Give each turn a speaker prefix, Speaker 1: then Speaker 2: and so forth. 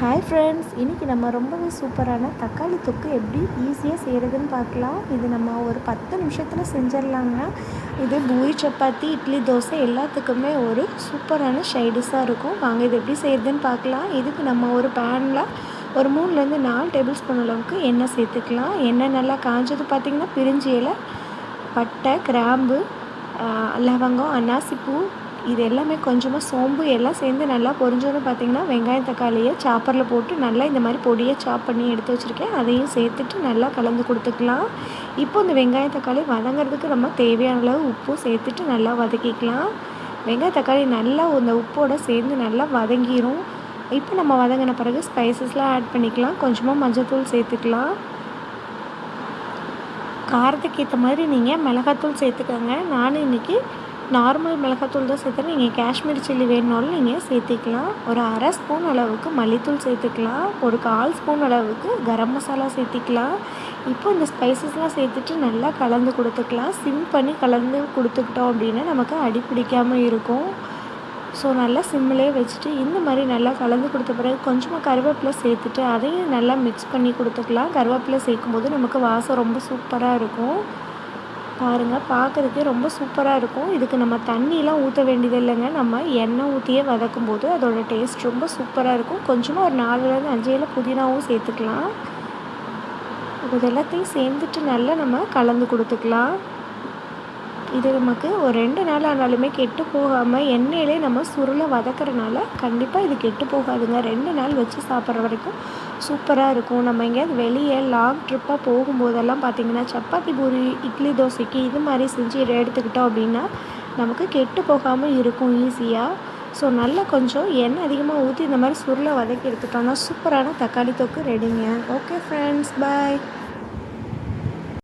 Speaker 1: Hi friends இன்றைக்கி நம்ம ரொம்பவே சூப்பரான தக்காளி தொக்கு எப்படி ஈஸியாக செய்கிறதுன்னு பார்க்கலாம். இது நம்ம ஒரு பத்து நிமிஷத்தில் செஞ்சிடலாங்க. இது பூரி சப்பாத்தி இட்லி தோசை எல்லாத்துக்குமே ஒரு சூப்பரான ஷைடிஷாக இருக்கும். வாங்க இது எப்படி செய்கிறதுன்னு பார்க்கலாம். இதுக்கு நம்ம ஒரு பேனில் ஒரு மூணுலேருந்து நாலு டேபிள் ஸ்பூன் அளவுக்கு எண்ணெய் சேர்த்துக்கலாம். எண்ணெய் நல்லா காஞ்சது பார்த்திங்கன்னா பிரிஞ்சி இலை பட்டை கிராம்பு லவங்கம் அன்னாசிப்பூ இது எல்லாமே கொஞ்சமாக சோம்பு எல்லாம் சேர்ந்து நல்லா பொரிஞ்சோன்னு பார்த்தீங்கன்னா வெங்காயம் தக்காளியை சாப்பரில் போட்டு நல்லா இந்த மாதிரி பொடியை சாப் பண்ணி எடுத்து வச்சுருக்கேன். அதையும் சேர்த்துட்டு நல்லா கலந்து கொடுத்துக்கலாம். இப்போ இந்த வெங்காயம் தக்காளி வதங்கிறதுக்கு நம்ம தேவையான அளவு உப்பும் சேர்த்துட்டு நல்லா வதக்கிக்கலாம். வெங்காய தக்காளி நல்லா இந்த உப்போடு சேர்ந்து நல்லா வதங்கிடும் இப்போ நம்ம வதங்கின பிறகு ஸ்பைசஸ்லாம் ஆட் பண்ணிக்கலாம். கொஞ்சமாக மஞ்சள் சேர்த்துக்கலாம். காரத்துக்கு ஏற்ற மாதிரி நீங்கள் மிளகாத்தூள் சேர்த்துக்கோங்க. நானும் இன்றைக்கி நார்மல் மிளகாத்தூள் தான் சேர்த்துறேன். நீங்கள் காஷ்மீர் சில்லி வேணுனாலும் நீங்கள் சேர்த்திக்கலாம். ஒரு அரை ஸ்பூன் அளவுக்கு மல்லித்தூள் சேர்த்துக்கலாம். ஒரு கால் ஸ்பூன் அளவுக்கு கரம் மசாலா சேர்த்திக்கலாம். இப்போ இந்த ஸ்பைசஸ்லாம் சேர்த்துட்டு நல்லா கலந்து கொடுத்துக்கலாம். சிம் பண்ணி கலந்து கொடுத்துக்கிட்டோம் அப்படின்னா நமக்கு அடி பிடிக்காமல் இருக்கும். ஸோ நல்லா சிம்மிலே வச்சுட்டு இந்த மாதிரி நல்லா கலந்து கொடுத்த பிறகு கொஞ்சமாக கருவேப்பிலை சேர்த்துட்டு அதையும் நல்லா மிக்ஸ் பண்ணி கொடுத்துக்கலாம். கருவேப்பிலை சேர்க்கும்போது நமக்கு வாசம் ரொம்ப சூப்பராக இருக்கும். பாருங்கள் பார்க்குறதுக்கே ரொம்ப சூப்பராக இருக்கும். இதுக்கு நம்ம தண்ணியெலாம் ஊற்ற வேண்டியது இல்லைங்க. நம்ம எண்ணெய் ஊற்றியே வதக்கும் போது அதோடய டேஸ்ட் ரொம்ப சூப்பராக இருக்கும். கொஞ்சமாக ஒரு நாலுலேருந்து அஞ்சு இலை புதினாவும் சேர்த்துக்கலாம். இது எல்லாத்தையும் சேர்ந்துட்டு நல்லா நம்ம கலந்து கொடுத்துக்கலாம். இது நமக்கு ஒரு ரெண்டு நாள் ஆனாலுமே கெட்டு போகாமல் எண்ணெயிலே நம்ம சுருளை வதக்கிறனால கண்டிப்பாக இது கெட்டு போகாதுங்க. ரெண்டு நாள் வச்சு சாப்பிட்ற வரைக்கும் சூப்பராக இருக்கும். நம்ம எங்கேயாவது வெளியே லாங் ட்ரிப்பாக போகும்போதெல்லாம் பார்த்திங்கன்னா சப்பாத்தி பூரி இட்லி தோசைக்கு இது மாதிரி செஞ்சு எடுத்துக்கிட்டோம் அப்படின்னா நமக்கு கெட்டு போகாமல் இருக்கும் ஈஸியாக ஸோ நல்லா கொஞ்சம் எண்ணெய் அதிகமாக ஊற்றி இந்த மாதிரி சுருளை வதக்கி எடுத்துட்டோம்னா சூப்பரான தக்காளி தொக்கு ரெடிங்க. Okay friends bye